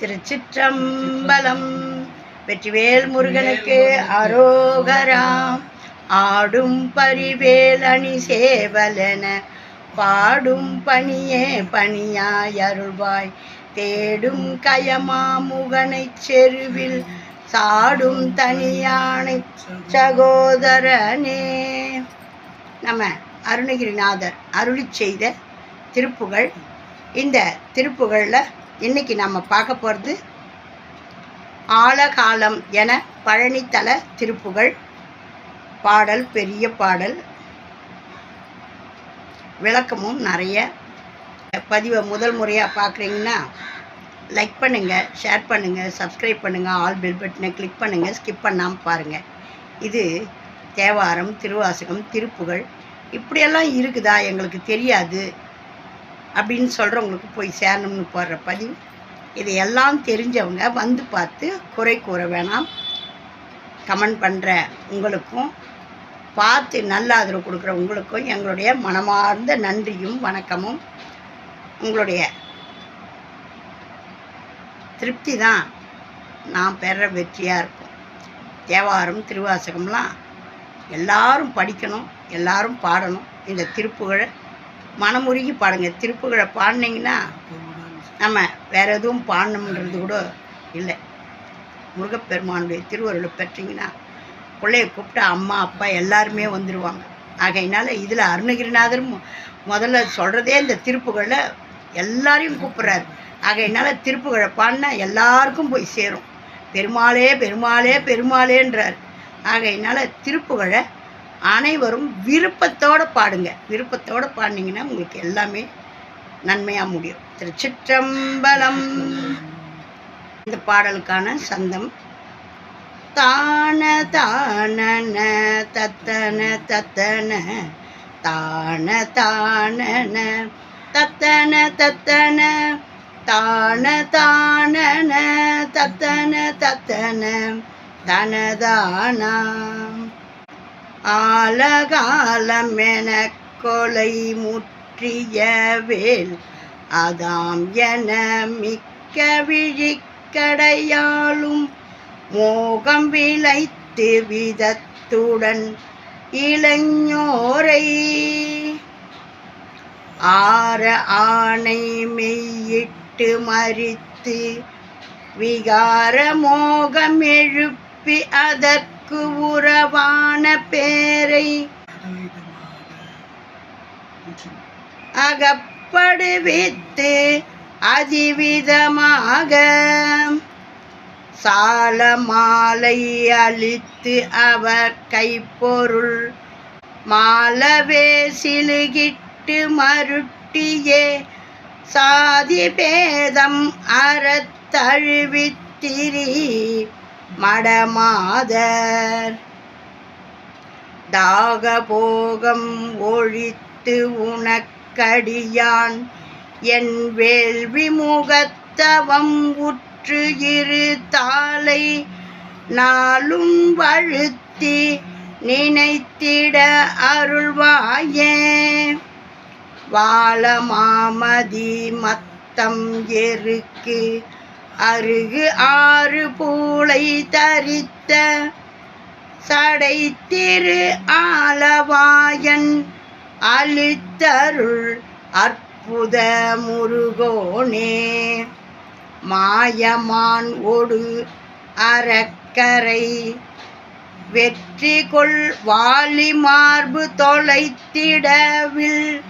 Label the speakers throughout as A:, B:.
A: திருச்சிற்றம்பலம். வெற்றிவேல் முருகனுக்கு அரோகராம் ஆடும் பரிவேலணி சேவலென பாடும் பணியே பணியாய் அருள்வாய். தேடும் கயமாமுகனை செருவில் சாடும் தனியானை சகோதரனே. நம்ம அருணகிரிநாதர் அருளி செய்த திருப்புகழ் இந்த திருப்புகழில் இன்னைக்கு நம்ம பார்க்க போகிறது ஆழகாலம் என பழனித்தல திருப்புகள். பாடல் பெரிய பாடல். விளக்கமும் நிறைய. பதிவை முதல் முறையாக பார்க்குறீங்கன்னா லைக் பண்ணுங்கள் ஷேர் பண்ணுங்கள் சப்ஸ்கிரைப் பண்ணுங்கள் ஆல் பெல் பட்டனை கிளிக் பண்ணுங்கள் ஸ்கிப் பண்ணாமல் பாருங்கள் இது தேவாரம் திருவாசகம் திருப்புகள். இப்படியெல்லாம் இருக்குதா? எங்களுக்கு தெரியாது. அப்படின்னு சொல்கிறவங்களுக்கு போய் சேரணும்னு போடுற பதிவு. இதையெல்லாம் தெரிஞ்சவங்க வந்து பார்த்து குறை கூற வேணாம். கமெண்ட் பண்ணுற உங்களுக்கும் பார்த்து நல்ல ஆதரவு கொடுக்குற உங்களுக்கும் எங்களுடைய மனமார்ந்த நன்றியும் வணக்கமும். உங்களுடைய திருப்தி தான் நான் பெற வெற்றியாக இருக்கும். தேவாரம் திருவாசகம்லாம் எல்லாரும் படிக்கணும் எல்லாரும் பாடணும். இந்த திருப்புகழை மனமுருகி பாடுங்க. திருப்புகழை பாடினீங்கன்னா நம்ம வேறு எதுவும் பாடணுன்றது கூட இல்லை. முருகப்பெருமானுடைய திருவருளை பெற்றீங்கன்னா பிள்ளைய கூப்பிட்டு அம்மா அப்பா எல்லாருமே வந்துடுவாங்க ஆகையினால இதில் அருணகிரிநாதர் முதல்ல சொல்கிறதே இந்த திருப்புகழை எல்லாரையும் கூப்பிட்றாரு. ஆகையினால திருப்புகழை பாடினா எல்லாருக்கும் போய் சேரும். பெருமாளே பெருமாளே பெருமாளேன்றார். ஆகையினால திருப்புகழை அனைவரும் விருப்பத்தோடு பாடுங்க. விருப்பத்தோடு பாடினீங்கன்னா உங்களுக்கு எல்லாமே நன்மையாக முடியும். திருச்சிற்றம்பலம். இந்த பாடலுக்கான சந்தம். தான தானன தத்தன தத்தன. தான தானன தத்தன தத்தன. தான தானன தத்தன தத்தன. தனதானா ஆலகாலம் என கொலை முற்றிய வேல் அதாம் என மிக்க விழிக்கடையாலும் மோகம் விளைத்து விதத்துடன் இளைஞரை. ஆற ஆணை மெய்யிட்டு மறித்து விகார மோகம் எழுப்பி அதற்கு உனக்கு உறவான பேரை அகப்படுவித்து அதிவிதமாக சால மாலை அளித்து அவர் கைப்பொருள் மாலவே சிலுகிட்டு மருட்டியே சாதி பேதம் அறத்தழுவித்திரி மடமாதர். தாகபோகம் ஒழித்து உனக்கடியான். என் வேள்வி முகத்தவம் உற்று இரு தாளை நாளும் வழுத்தி நினைத்திட அருள்வாயே. வாழ மாமதி மத்தம் எருக்கு அருகு ஆறு பூளை தரித்த சடை திரு ஆலவாயன் அளித்தருள் அற்புத முருகோனே. மாயமான் ஒடு அறக்கரை வெற்றி கொள் வாலி மார்பு தொலைத்திடவில்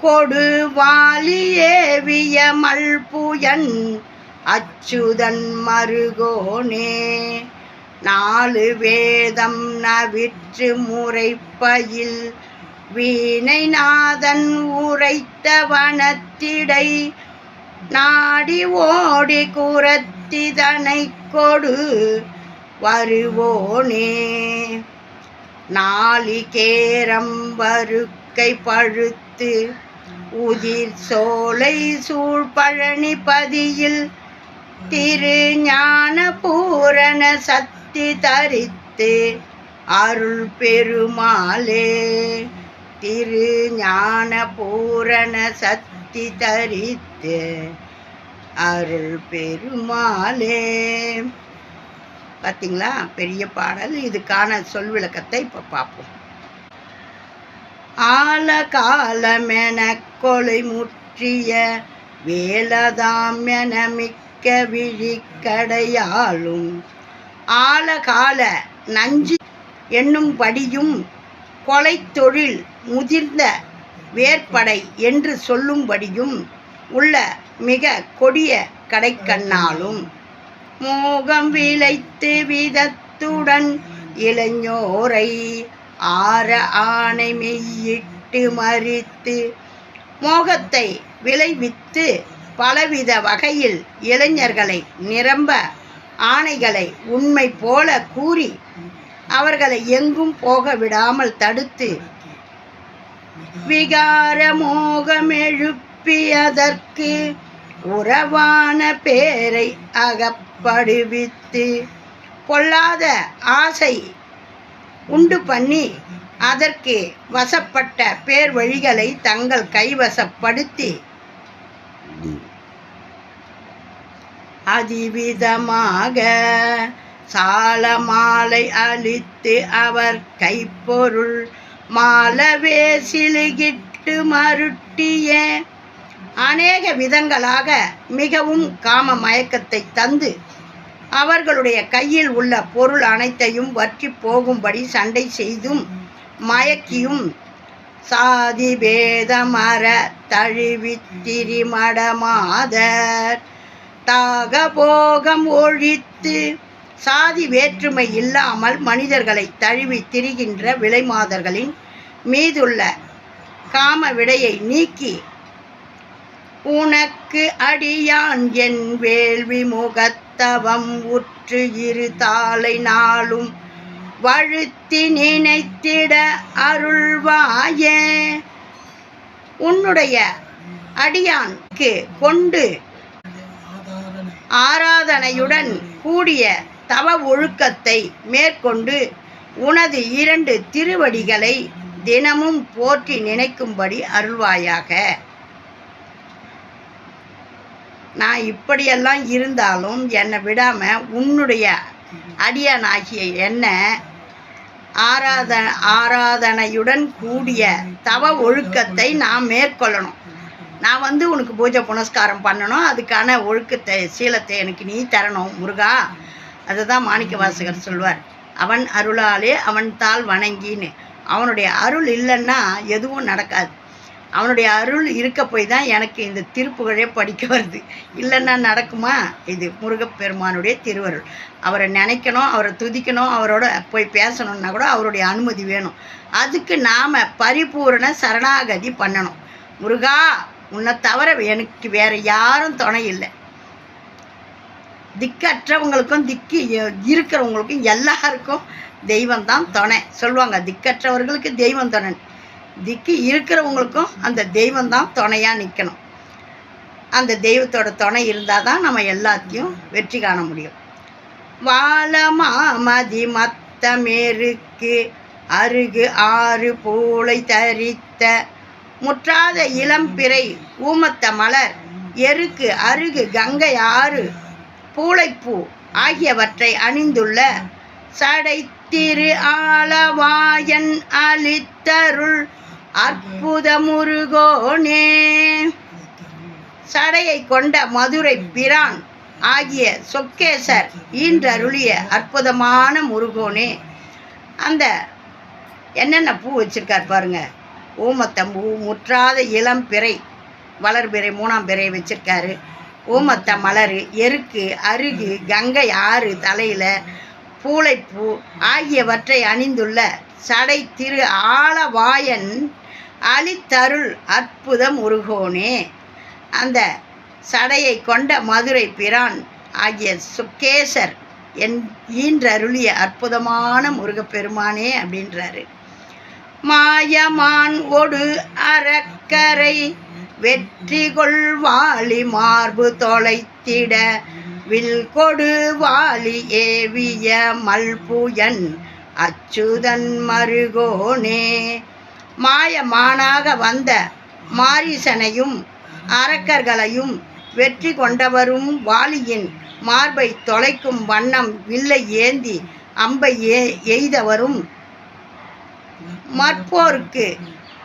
A: கொடு வாலியேவிய மல்புயன் அச்சுதன் மருகோனே. நாலு வேதம் நவிற்று முறைப்பயில் வீணைநாதன் உரைத்த வனத்திடை நாடி ஓடி குரத்திதனை கொடு வருவோனே. நாளிகேரம் வருக்கை பழுத்து உதிர் சோலை சூழ்பழனி பதியில் திருஞான பூரண சக்தி தரித்து அருள் பெருமாளே. திருஞான பூரண சக்தி தரித்து அருள் பெருமாளே. பார்த்தீங்களா பெரிய பாடல். இதுக்கான சொல் விளக்கத்தை இப்போ பார்ப்போம். ஆல காலமென கொலை முற்றிய வேலதாம் என மிக்க விழிக்கடையாளும் ஆலகால நஞ்சு என்னும்படியும் கொலை தொழில் முதிர்ந்த வேற்படை என்று சொல்லும்படியும் உள்ள மிக கொடிய கடைக்கண்ணாலும் மோகம் விளைத்து விதத்துடன் இளைஞோரை ஆற ஆணை மெய்யிட்டு மறித்து மோகத்தை விளைவித்து பலவித வகையில் இளைஞர்களை நிரம்ப ஆணைகளை உண்மை போல கூறி அவர்களை எங்கும் போக விடாமல் தடுத்து விகார உறவான பேரை அகப்படுவித்து பொல்லாத ஆசை உண்டு பண்ணி அதற்கு வசப்பட்ட பேர் வழிகளை தங்கள் கைவசப்படுத்தி அதிவிதமாக சால மாலை அளித்து அவர் கைப்பொருள் மாலவே சிலுகிட்டு மருட்டிய அநேக விதங்களாக மிகவும் காம மயக்கத்தை தந்து அவர்களுடைய கையில் உள்ள பொருள் அனைத்தையும் வற்றி போகும்படி சண்டை செய்தும் மயக்கியும் சாதி பேதமர தழுவித்திரிமடமாதர் தாக போகம் ஒழித்து சாதி வேற்றுமை இல்லாமல் மனிதர்களை தழுவி திரிகின்ற விலைமாதர்களின் மீதுள்ள காம விடையை நீக்கி உனக்கு அடியான் என் வேள்வி முகத்தவம் உற்று இரு தாளை நாளும் வழுத்தி நினைத்திட அருள்வாயே. உன்னுடைய அடியான்க்கு கொண்டு ஆராதனையுடன் கூடிய தவ ஒழுக்கத்தை மேற்கொண்டு உனது இரண்டு திருவடிகளை தினமும் போற்றி நினைக்கும்படி அருள்வாயாக. நான் இப்படியெல்லாம் இருந்தாலும் என்னை விடாமல் உன்னுடைய அடியானாகிய என்ன ஆராத ஆராதனையுடன் கூடிய தவ ஒழுக்கத்தை நான் மேற்கொள்ளணும். நான் வந்து உனக்கு பூஜை புனஸ்காரம் பண்ணணும். அதுக்கான ஒழுக்கத்தை சீலத்தை எனக்கு நீ தரணும் முருகா. அதுதான் மாணிக்க வாசகர் சொல்வார். அவன் அருளாலே அவன் தாள் வணங்கின்னு. அவனுடைய அருள் இல்லைன்னா எதுவும் நடக்காது. அவனுடைய அருள் இருக்க போய் தான் எனக்கு இந்த திருப்புகழே படிக்க வருது. இல்லைன்னா நடக்குமா? இது முருகப்பெருமானுடைய திருவருள். அவரை நினைக்கணும் அவரை துதிக்கணும் அவரோட போய் பேசணுன்னா கூட அவருடைய அனுமதி வேணும். அதுக்கு நாம் பரிபூரண சரணாகதி பண்ணணும். முருகா உன்னை தவிர எனக்கு வேறு யாரும் துணை இல்லை. திக்கற்றவங்களுக்கும் திக்கு இருக்கிறவங்களுக்கும் எல்லாருக்கும் தெய்வம் தான் துணை. சொல்லுவாங்க திக்கற்றவர்களுக்கு தெய்வம் துணை திக்கு இருக்கிறவங்களுக்கும் அந்த தெய்வம் தான் துணையாக நிற்கணும் அந்த தெய்வத்தோட துணை இருந்தால் தான் நம்ம எல்லாத்தையும் வெற்றி காண முடியும். வாழமாமதி மத்த மேருக்கு அருகு ஆறு பூளை தரித்த முற்றாத இளம்பிறை ஊமத்த மலர் எருக்கு அருகு கங்கை ஆறு பூளைப்பூ ஆகியவற்றை அணிந்துள்ள சடை திரு அளித்தருள் அற்புத முருகோனே சடையை கொண்ட மதுரை பிரான் ஆகிய சொக்கேசர் ஈன்றருளிய அற்புதமான முருகோனே. அந்த என்னென்ன பூ வச்சுருக்கார் பாருங்க. ஊமத்தம்பூ முற்றாத இளம் பிறை வளர்பிறை மூணாம் பிறை வச்சுருக்காரு. ஊமத்த மலர் எருக்கு அருகு கங்கை ஆறு தலையில் பூளைப்பூ ஆகியவற்றை அணிந்துள்ள சடை திரு ஆலவாயன் அளித்தருள் அற்புத முருகோனே அந்த சடையை கொண்ட மதுரை பிரான் ஆகிய சுக்கேசர் என் ஈன்றருளிய அற்புதமான முருகப்பெருமானே அப்படின்றாரு. மாயமான் ஒடு அறக்கரை வெற்றி கொள்வாளி மார்பு தொலைத்திட வில் கொடு வாலி ஏவிய மல்புயன் அச்சுதன் மருகோனே. மாயமானாக வந்த மாரிசனையும் அரக்கர்களையும் வெற்றி கொண்டவரும் வாலியின் மார்பை தொலைக்கும் வண்ணம் வில்லை ஏந்தி அம்பை ஏ எய்தவரும். மற்போருக்கு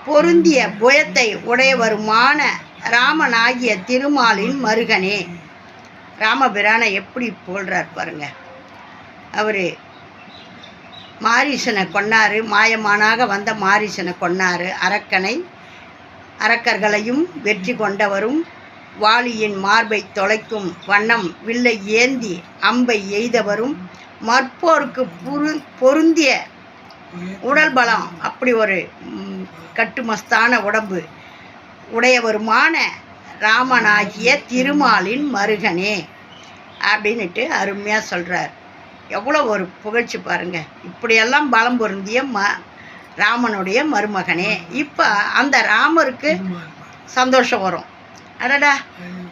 A: பொருந்திய புயத்தை உடையவருமான ராமனாகிய திருமாலின் மருகனே. ராமபிரானை எப்படி போல்றார் பாருங்க. அவர் மாரீசனை கொன்னாரு. மாயமானாக வந்த மாரீசனை கொன்னாரு. அரக்கனை அரக்கர்களையும் வெற்றி கொண்டவரும் வாலியின் மார்பை தொலைக்கும் வண்ணம் வில்லை ஏந்தி அம்பை எய்தவரும் மற்போருக்கு புரு பொருந்திய உடல் பலம் அப்படி ஒரு கட்டுமஸ்தான உடம்பு உடையவருமான ராமனாகிய திருமாலின் மருகனே அப்படின்னுட்டு அருமையாக சொல்கிறார் எவ்வளோ ஒரு புகழ்ச்சி பாருங்க. இப்படியெல்லாம் பலம் பொருந்திய ம ராமனுடைய மருமகனே. இப்போ அந்த ராமருக்கு சந்தோஷம் வரும். அடடா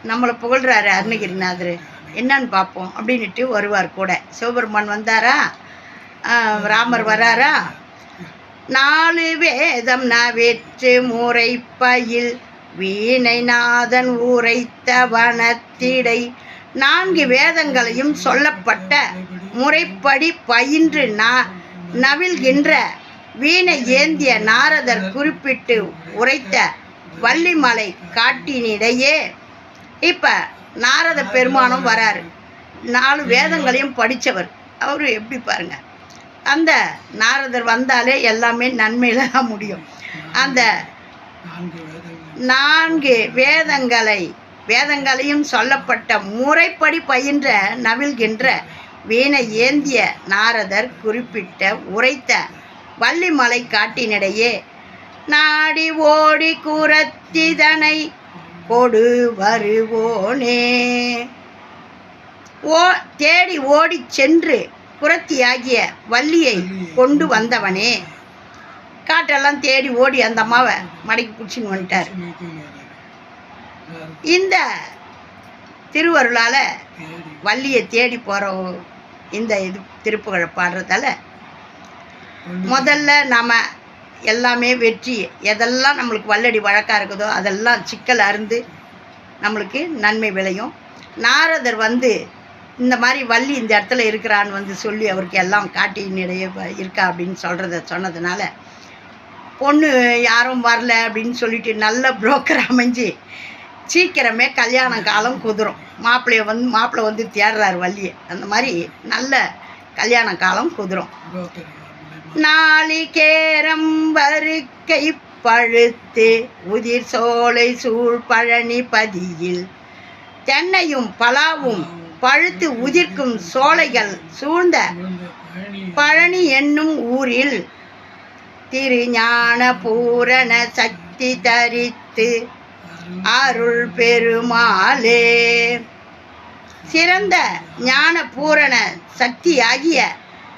A: நம்மளை புகழ்கிறாரு அருணகிரிநாதர். என்னன்னு பார்ப்போம் அப்படின்ட்டு வருவார் கூட. சிவபெருமான் வந்தாரா? ராமர் வராரா? நாலு வேதம் நவிற்று முறைப்பயில் வீணை நாதன் உரைத்த வனத்திடை. நான்கு வேதங்களையும் சொல்லப்பட்ட முறைப்படி பயின்று நா நவில்கின்ற வீணை ஏந்திய நாரதர் குறிப்பிட்டு உரைத்த வள்ளிமலை காட்டினிடையே இப்போ நாரத பெருமானும் வராரு. நாலு வேதங்களையும் படித்தவர் அவர் எப்படி பாருங்க. அந்த நாரதர் வந்தாலே எல்லாமே நன்மையில தான் முடியும். அந்த நான்கு வேதங்களை வேதங்களையும் சொல்லப்பட்ட முறைப்படி பயின்ற நவில்கின்ற வீணை ஏந்திய நாரதர் குறிப்பிட்ட உரைத்த வள்ளிமலை காட்டினிடையே நாடி ஓடி குரத்திதனை கொடு வருவோனே. ஓ தேடி ஓடி சென்று குரத்தியாகிய வள்ளியை கொண்டு வந்தவனே. காட்டெல்லாம் தேடி ஓடி அந்த அம்மாவை மடக்கி பிடிச்சின்னு வந்துட்டார். இந்த திருவருளால் வள்ளியை தேடி போகிற இந்த இது திருப்புகழை பாடுறதால. முதல்ல நாம் எல்லாமே வெற்றி எதெல்லாம் நம்மளுக்கு வல்லடி வழக்காக இருக்குதோ அதெல்லாம் சிக்கல் அருந்து நம்மளுக்கு நன்மை விளையும். நாரதர் வந்து இந்த மாதிரி வள்ளி இந்த இடத்துல இருக்கிறான்னு வந்து சொல்லி அவருக்கு எல்லாம் காட்டினிடையே இருக்கா அப்படின்னு சொல்கிறத சொன்னதுனால பொண்ணு யாரும் வரல அப்படின்னு சொல்லிட்டு நல்ல புரோக்கர் அமைஞ்சு சீக்கிரமே கல்யாண காலம் குதிரும். மாப்பிள்ளைய வந்து மாப்பிள்ளை வந்து தேடுறாரு வள்ளியை. அந்த மாதிரி நல்ல கல்யாண காலம் குதிரும். நாளிகேரம் வருக்கை பழுத்து உதிர் சோலை சூழ் பழனி பதியில். தென்னையும் பலாவும் பழுத்து உதிர்க்கும் சோலைகள் சூழ்ந்த பழனி என்னும் ஊரில் திருஞான பூரண சக்தி தரித்து அருள் பெருமாளே. சிறந்த ஞான பூரண சக்தியாகிய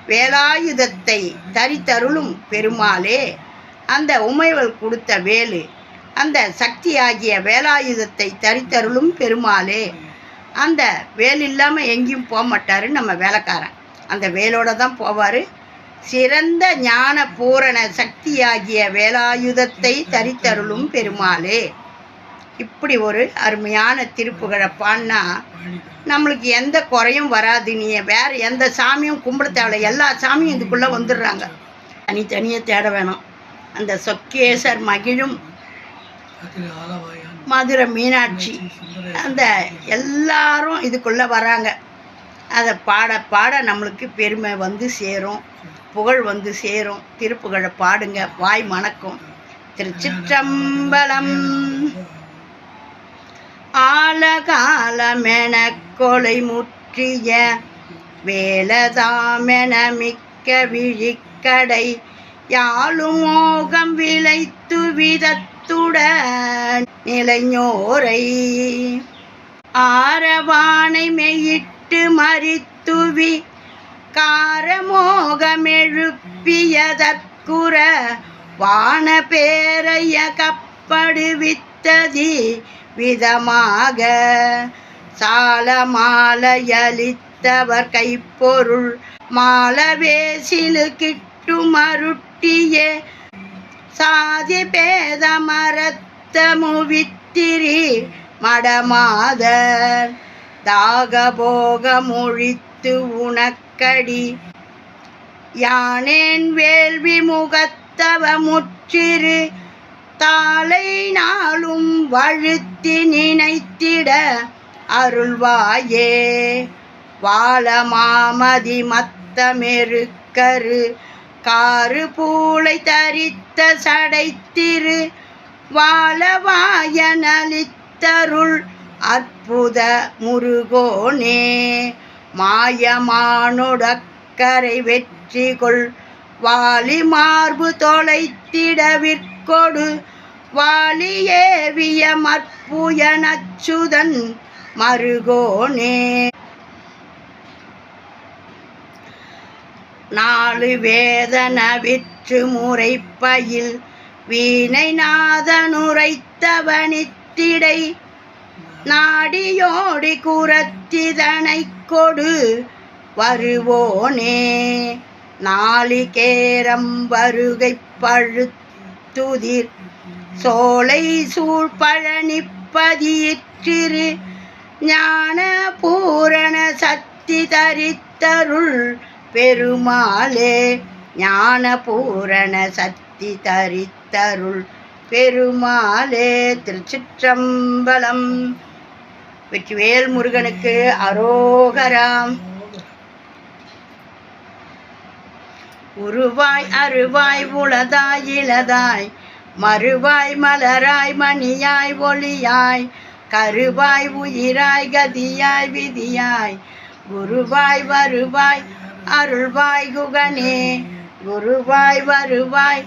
A: வேலாயுதத்தை தரித்தருளும் பெருமாளே. அந்த உமைவல் கொடுத்த வேலு அந்த சக்தியாகிய வேலாயுதத்தை தரித்தருளும் பெருமாளே. அந்த வேல் இல்லாமல் எங்கேயும் போக மாட்டாரு நம்ம வேலைக்காரன். அந்த வேலோட தான் போவார். சிறந்த ஞான பூரண சக்தியாகிய வேலாயுதத்தை தரித்தருளும் பெருமாளே. இப்படி ஒரு அருமையான திருப்புகழை பாடினா நம்மளுக்கு எந்த குறையும் வராது நீ. வேற எந்த சாமியும் கும்பிட தேவையில்ல. எல்லா சாமியும் இதுக்குள்ளே வந்துடுறாங்க. தனித்தனியாக தேட வேணும். அந்த சொக்கேசர் மகிழும் மதுரை மீனாட்சி அந்த எல்லாரும் இதுக்குள்ளே வராங்க. அதை பாட பாட நம்மளுக்கு பெருமை வந்து சேரும். புகழ் வந்து சேரும். திருப்புகழை பாடுங்க. வாய் மணக்கும். திருச்சிற்றம்பலம். ஆலகாலமென கொலை முற்றிய வேலதாமென மிக்க விழிக்கடை யாழும் மோகம் விளைத்து விதத்துடன் நிலைஞோரை. ஆரவானை மெயிட்டு மறித்துவி காரமோகமெழுப்பியதற்குற வான பேரைய கப்படுவித்து கப்படுவித்ததி விதமாக சால மாலையளித்தவர் கைப்பொருள் மாலவேசிலு கிட்டும் அருட்டியே சாதி பேதமரத்த முவித்திரி மடமாதர் தாகபோக மொழித்து உனக்கடி. யானேன் வேள்வி முகத்தவ முற்றிரு தாளை நாளும் வழுத்தி நினைத்திட அருள்வாயே. வாழமாமதி மத்தமெருக்கரு காரு பூளை தரித்த சடைத்திரு வாழவாய நலித்தருள் அற்புத முருகோனே. மாயமானொடக்கரை வெற்றி கொள் வாலி மார்பு தொலைத்திடவிற்கொடு வாலியேவிய மற்புய நச்சுதன் மருகோனே. நாலு வேதன விற்று முறைப்பயில் வீணை நாதனுரைத்தவனித்திடை. நாடியோடி குரத்திதனை கொடு. வருவோனே. நாளிகேரம் வருகை பழுத்துதிர். சோலை சூழ்பழனிப்பதியிற்றிரு. ஞான பூரண சக்தி தரித்தருள் பெருமாளே ஞான பூரண சக்தி தரித்தருள் பெருமாளே திருச்சிற்றம்பலம். வெற்றிவேல் முருகனுக்கு அரோகராம். உருவாய் அருவாய் உளதாய் இளதாய் மறுவாய் மலராய் மணியாய் ஒளியாய் கருவாய் உயிராய் கதியாய் விதியாய் குருவாய் வருவாய் அருள்வாய் குகனே குருவாய் வருவாய்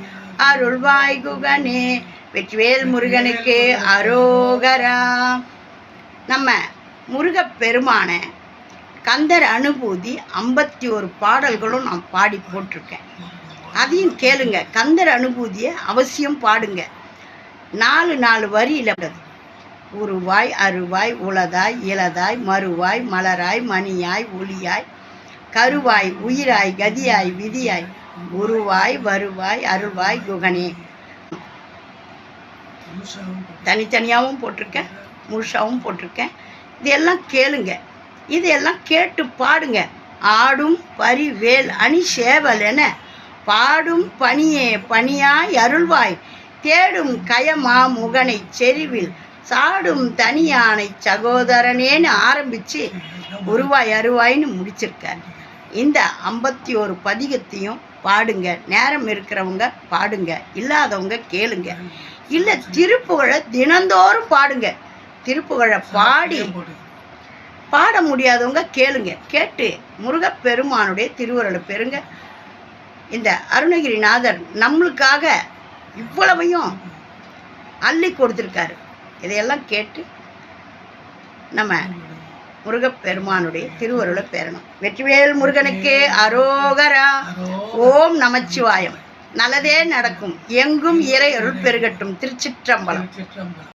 A: அருள்வாய் குகனே. வெற்றிவேல் முருகனுக்கு அரோகரா. நம்ம முருகப்பெருமான கந்தர் அனுபூதி ஐம்பத்தி ஒரு பாடல்களும் நான் பாடி போட்டிருக்கேன். அதையும் கேளுங்க. கந்தர் அனுபூதியை அவசியம் பாடுங்க. நாலு நாலு வரியில் உருவாய் அருவாய் உளதாய் இளதாய் மறுவாய் மலராய் மணியாய் ஒளியாய் கருவாய் உயிராய் கதியாய் விதியாய் உருவாய் வருவாய் அருள்வாய் குகனே. தனித்தனியாகவும் போட்டிருக்கேன். முழுசாகவும் போட்டிருக்கேன். இதெல்லாம் கேளுங்க. இதையெல்லாம் கேட்டு பாடுங்க. ஆடும் பரிவேல் அணி சேவல் என பாடும் பணியே பணியாய் அருள்வாய். தேடும் கயமா முகனை செறிவில் சாடும் தனியானை சகோதரனேன்னு ஆரம்பித்து உருவாய் அருவாயின்னு முடிச்சிருக்கார். இந்த ஐம்பத்தி ஒரு பதிகத்தையும் பாடுங்க. நேரம் இருக்கிறவங்க பாடுங்க. இல்லாதவங்க கேளுங்க. இல்லை திருப்புகழை தினந்தோறும் பாடுங்க. திருப்புகழை பாடி பாட முடியாதவங்க கேளுங்க. கேட்டு முருகப்பெருமானுடைய திருவுருளை பெறுங்க. இந்த அருணகிரிநாதர் நம்மளுக்காக இவ்வளவையும் அள்ளி கொடுத்துருக்காரு. இதையெல்லாம் கேட்டு நம்ம முருகப்பெருமானுடைய திருவருளை பெறணும். வெற்றிவேல் முருகனுக்கு அரோகரா. ஓம் நமச்சிவாயம். நல்லதே நடக்கும். எங்கும் இறை அருள் பெருகட்டும் திருச்சிற்றம்பலம்.